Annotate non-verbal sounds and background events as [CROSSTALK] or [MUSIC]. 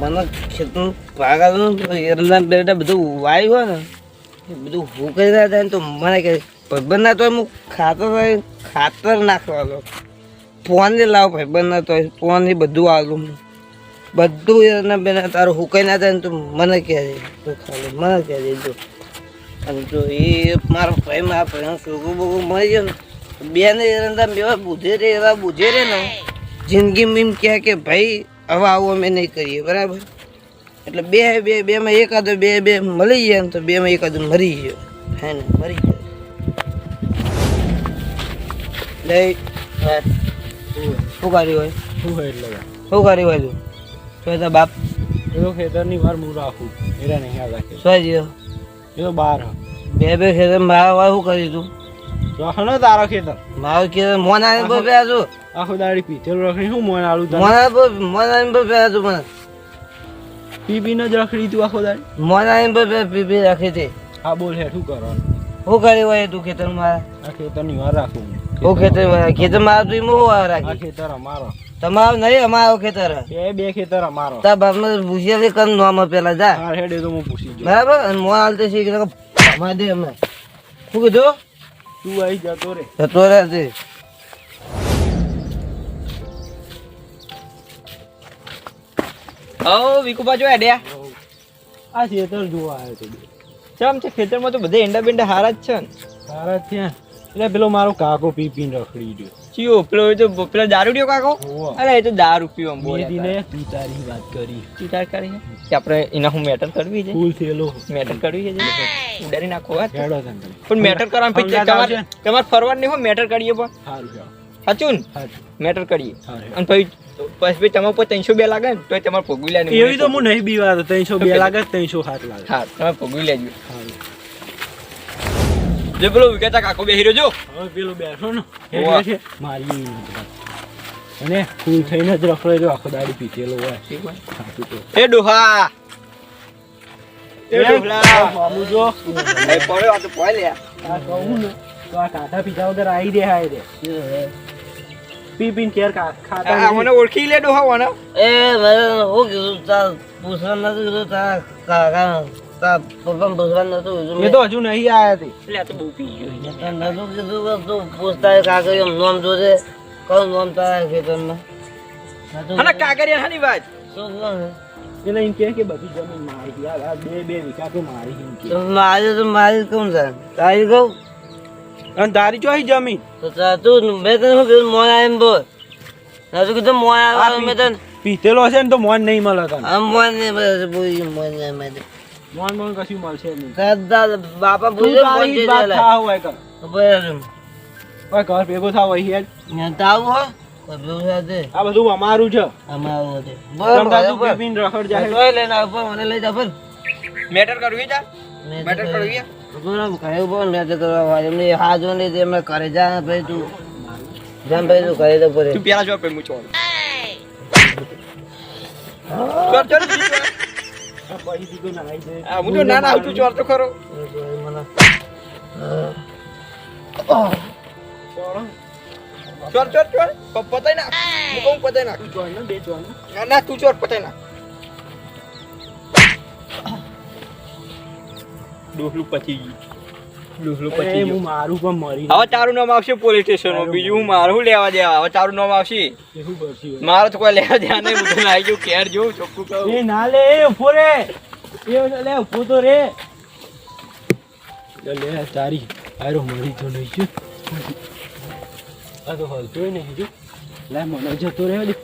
મને ખેતનું પાગલનું એરંદા બેરંડા બધું વાયું હોય ને, એ બધું હું ના થાય ને તો મને કે ભાઈબંધ ના તો હું ખાતર ખાતર નાખવાનો ફોન લાવ ભાઈબંધ ના તો ફોન બધું આલું બધું એના બેના તારું હુકાઈ ના થાય ને તો મને કહેજે તો ખાલી મને કહેજે જો. અને જો એ મારો ભાઈ, મારા ભાઈનો છોકરો બોકરો મળી ગયો ને બેને એરંદા બેવા બુધે રે, એવા બુધે રે ને જિંદગીમાં એમ કહે કે ભાઈ હવે આવું અમે નહીં કરીએ બરાબર? એટલે બે બે બેમાં એકાદો બે બે મળી જાય ને તો બેમાં એકાદો મરી ગયો. હે ને મરી ગયો. લે હા. શું કર્યું હોય? શું હોય એટલે શું કર્યું હોય તું? બાપ? એ તો ખેતરની વાર હું રાખું. એરા નહીં ખેતર શું એ તો બાર બે બે ખેતર મારા શું કર્યું તું? તો તારો ખેતર. મારો ખેતર મોન આવીને બો પ્યા આખો દાડી પીતેલું રખડી હું મોન આલું મોન મોન આવીને બહુ પ્યા મને. પીપી જ રખડી તું આખો દાડી? મોન આવીને બો પીપી રાખી હતી હા બોલ હે શું કરવાનું હું કરી હોય તું ખેતર મારા? આ ખેતરની વાર રાખું હું. ખેતર ખેતર મારું તું હું વાર આ રાખી ખેતર અમારો. તમારો નહીં અમારો ખેતર. બે બે ખેતર અમારો. તાર બાપને પૂછ્યા છે કન નામ પેલા જા. હેડે તો હું પૂછી જો બરાબર? મોન આલતે શીખ દે અમે શું કીધું? તું આવી જતો રે જતો રે છે ઓ વિકુપા જો એડ્યા. આ ખેતર જોવા આવ્યો છે ચમ છે ખેતરમાં તો બધે ઈંડા બિંડા હારા જ છે ને. હારા જ છે. એટલે પેલો મારો કાકો પી પીને રખડી ગયો. ચિયો પેલો એ તો પેલો દારૂડિયો કાકો? અરે એ તો દારૂ પીવો બોલે મેદીને તું તારી વાત કરી. તું તાર કરી કે આપણે એના હું મેટર કરવી છે? ફૂલ થયેલો મેટર કરવી છે જે? નાખો વાત. હેડો પણ મેટર કરવાનું પછી સમજાત તમારે આવશે? નહીં મેટર કરીએ પણ. સારું સાચું ને? મેટર કરીએ. અને પછી પછી તમારે ઉપર ત્રણસો બે લાગે ને તો તમારે ભોગવી લે એવી તો હું નહીં બીવાતો. ત્રણસો બે [LAUGHS] લાગે ત્રણસો સાત લાગે. હા તમે ભોગવી લેજો. જે પેલો વિકેતા કાકો બેહી રહ્યો જો. હવે પેલો બેઠો ને. એટલે છે. મારી નથી. અને ફૂલ થઈને જ રખડે જો આખો દાડી પીતેલો હોય. એ ડોહા. એ ડોહલા મામુ જો. એ પડ્યો આ તો પડ્યો લે. આ કહું ને. તો આ કાંઠા પીધા વગર આવી દે હાય રે પી પીન કેર ખાતા મને ઓળખી લે ડોહા મને એ હું કીધું તાર પૂછવાનું નતું કીધું તાર કાકા પપ્પા પૂછવાનું નતું એ તો હજુ નહીં આયા તે એટલે આ તો બહુ પી ગયો છે. મેં તને નતું કીધું તું પૂછતા હોય એમ નામ જોજે. કયું નામ તારા ખેતરમાં? અને કાગરિયા હાની વાત. શું કહું ને? એટલે એમ કહે કે બધી જમીન મારી યાર આ બે બે વીઘા તો મારી તો મારી તો મારી જ કહું તારી કહું? અને તારી ચોઈ જમીન? તો તું મેં તને શું કીધું? મોન આવીને બોલ. નતું કીધું મોન મેં તને પીતેલો હશે ને તો મોન નહીં મળે તને. આમ મોન નહીં મળે બોલી મોન નહીં મેં તો. મોન મોન કશું મળશે નહીં. કદા બાપા તું પૂછે મોન તારી જે જ વાત ચાલે. થા હોય કર. ઓય ઘર ભેગો થા હોય હેડ ત્યાં તો હો. તો આ બધું અમારું છે. અમારું છે. તું બરાબર. પી રખડ જાય લઈ લેના ઉપર મને લઈ જા પર મેટર કરવી જા. મેટર કરવી બરાબર, કહ્યું પણ મેં કરવા વાળું. એમને હાથ જોઈને તે એમને કરે જા ભાઈ તું. જા ભાઈ તું કરી દો પડે તું પેલા જો પે મુચો ચોર ચોર બીજી ચોર. આ પડી દીધું ના આવી જાય આ હું તો ના ના આવતું ચોર તો ખરો. ચોર ચોર પતાઈ નાખ. હું કહું પતાઈ નાખ. ચોર ને બે ચોર ના ના તું ચોર પતાઈ નાખ. ડોહલું પતી ગયું. ડોહલું એ હું મારું પણ મરી હવે તારું નામ આવશે પોલીસ સ્ટેશનમાં બીજું હું મારું લેવા દેવા. હવે તારું નામ આવશે. મારે તો કોઈ લેવા દેવા નહીં. હું તો આવી ગયું કેર જોઉં ચોખ્ખું કહું એ ના લે એ ઊભો રે. એ લે ઊભો તો રે. લે લે તારી આરો મરી તો નહીં છે આ તો હલતોય નહીં જો લે મને જતો રે લે